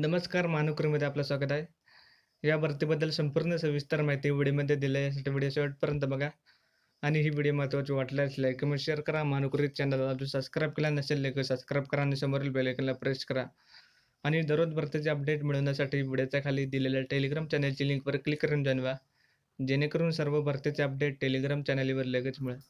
नमस्कार महानोकरीमध्ये आपलं स्वागत आहे. या भरतीबद्दल संपूर्ण सविस्तर माहिती व्हिडिओमध्ये दिली यासाठी व्हिडिओ शेवटपर्यंत बघा आणि ही व्हिडिओ महत्त्वाची वाटल्यास लाईक कमेंट शेअर करा. महानोकरी चॅनलला जो सबस्क्राईब केला नसेल लेख सबस्क्राईब करा आणि समोरील बेल प्रेस करा आणि दररोज भरतीचे अपडेट मिळवण्यासाठी व्हिडिओच्या खाली दिलेल्या टेलिग्राम चॅनलची लिंकवर क्लिक करून जाणवा जेणेकरून सर्व भरतीचे अपडेट टेलिग्राम चॅनलवर लगेच मिळेल.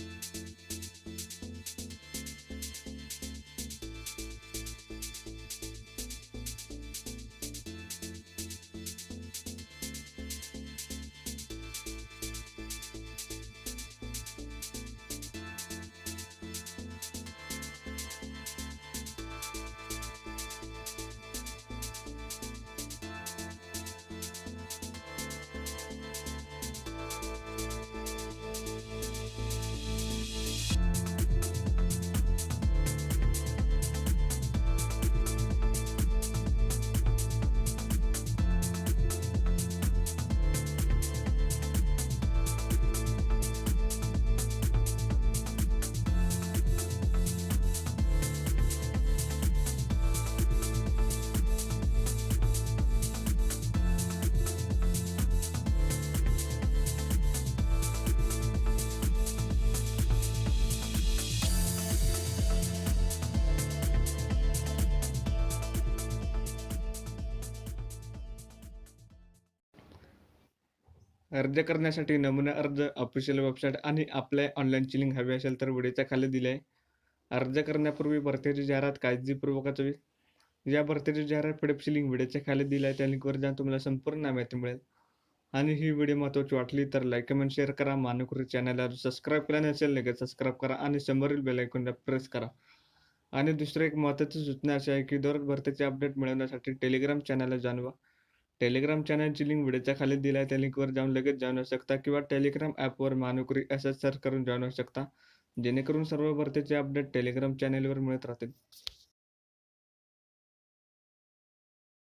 Thank you. अर्ज करण्यासाठी नमुना अर्ज ऑफिशियल वेबसाईट आणि आपल्या ऑनलाईनची लिंक हवी असेल तर व्हिडिओच्या खाली दिली आहे. अर्ज करण्यापूर्वी भरतीची जाहिरात काळजीपूर्वक वाचावी. या भरतीची जाहिरात पीडीएफची लिंक व्हिडिओच्या खाली दिली आहे त्या लिंकवर जाऊन तुम्हाला संपूर्ण माहिती मिळेल. आणि ही व्हिडिओ महत्त्वाची वाटली तर लाईक कमेंट शेअर करा. मानकुरी चॅनलला सबस्क्राईब केला नसेल लगेच सबस्क्राईब करा आणि समोरील बेल आयकॉनला प्रेस करा. आणि दुसरं एक महत्त्वाची सूचना अशी आहे की दररोज भरतीचे अपडेट मिळवण्यासाठी टेलिग्राम चॅनलला जाणवा टेलिग्राम चॅनलची लिंक व्हिडिओच्या खाली दिली आहे त्या लिंकवर जाऊन लगेच जॉईन होऊ शकता किंवा टेलिग्राम ॲपवर महानोकरी असं सर्च करून जॉईन होऊ शकता. जेणेकरून सर्व भरतीचे अपडेट टेलिग्राम चॅनलवर मिळत राहतील.